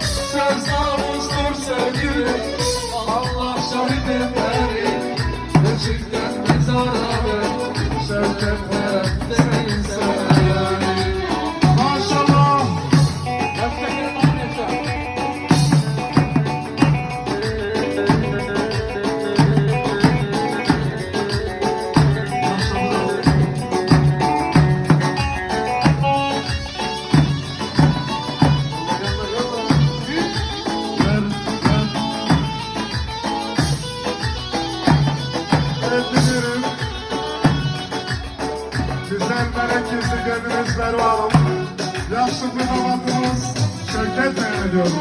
Sezar olsun sevdim Allah şahidim benim Ben yönetmene çizdi dediniz Mervan'ım. Yaşlıklı damatımız Şevket Bey'e diyorum.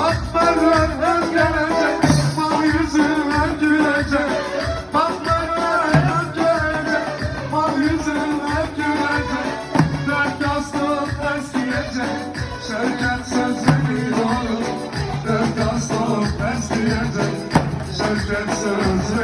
Akberler her gelecek, mavi yüzü her gülecek. Akberler her gelecek, mavi yüzü her gülecek. Dert yastık eskiyecek, Şevket sözünü doğru. Dert yastık eskiyecek, Şevket sözünü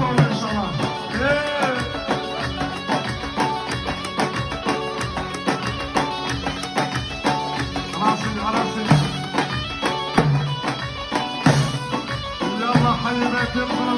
Come on.